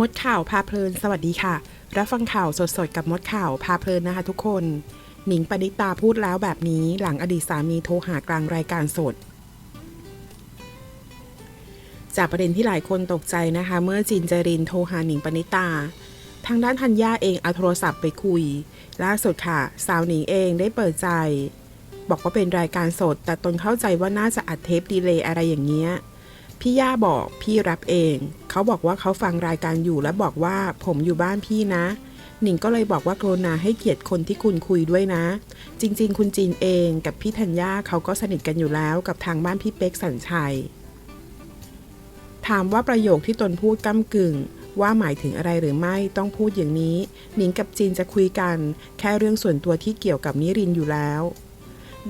มดข่าวพาเพลิน สวัสดีค่ะ รับฟังข่าวสดๆ กับมดข่าวพาเพลินนะคะทุกคน หนิงปณิตาพูดแล้วแบบนี้หลังอดีตสามีโทรหากลางรายการสด จากประเด็นที่หลายคนตกใจนะคะ เมื่อจินจรินโทรหาหนิงปณิตา ทางด้านธัญญาเองเอาโทรศัพท์ไปคุย ล่าสุดค่ะ สาวหนิงเองได้เปิดใจ บอกว่าเป็นรายการสด แต่ตนเข้าใจว่าน่าจะอัดเทปดีเลย์อะไรอย่างเงี้ย พี่ย่าบอกพี่รับเอง เขาบอกว่าเขาฟังรายการอยู่และบอกว่าผมอยู่บ้านพี่นะ หนิงก็เลยบอกว่ากรุณาให้เกียรติคนที่คุณคุยด้วยนะ จริง ๆ คุณจีนเองกับพี่ธัญญาเขาก็สนิทกันอยู่แล้วกับทางบ้านพี่เป๊กสัญชัย ถามว่าประโยคที่ตนพูดก้ากึ่งว่าหมายถึงอะไรหรือไม่ต้องพูดอย่างนี้ หนิงกับจีนจะคุยกัน แค่เรื่องส่วนตัวที่เกี่ยวกับนิรินอยู่แล้ว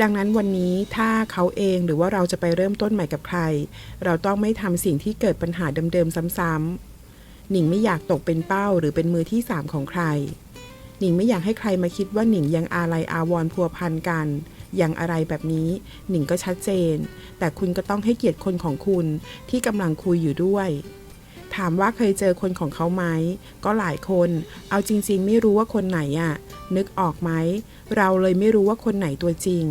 ดังนั้นวันนี้ถ้าเขาเองหรือว่าเราจะไปเริ่มต้นใหม่กับใคร เราต้องไม่ทำสิ่งที่เกิดปัญหาเดิมๆซ้ำๆหนิงไม่อยากตกเป็นเป้าหรือเป็นมือที่สามของใคร หนิงไม่อยากให้ใครมาคิดว่าหนิงยังอาลัยอาวรพัวพันกันยังอะไรแบบนี้ หนิงก็ชัดเจน แต่คุณก็ต้องให้เกียรติคนของคุณที่กำลังคุยอยู่ด้วย ถามว่าเคยเจอคนของเขาไหม ก็หลายคน เอาจริงๆ ไม่รู้ว่าคนไหนอะนึกออกไหม เราเลยไม่รู้ว่าคนไหนตัวจริง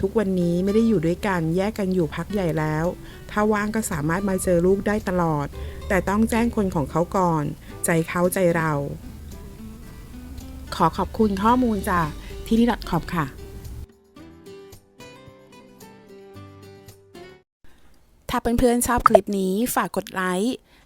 ทุกวันนี้ไม่ได้อยู่ด้วยกัน แยกกันอยู่พักใหญ่แล้ว ถ้าว่างก็สามารถมาเจอลูกได้ตลอด แต่ต้องแจ้งคนของเขาก่อน ใจเขาใจเรา ขอขอบคุณข้อมูลจากที่นี่ .com ค่ะถ้าเพื่อนๆชอบคลิปนี้ฝากกดไลค์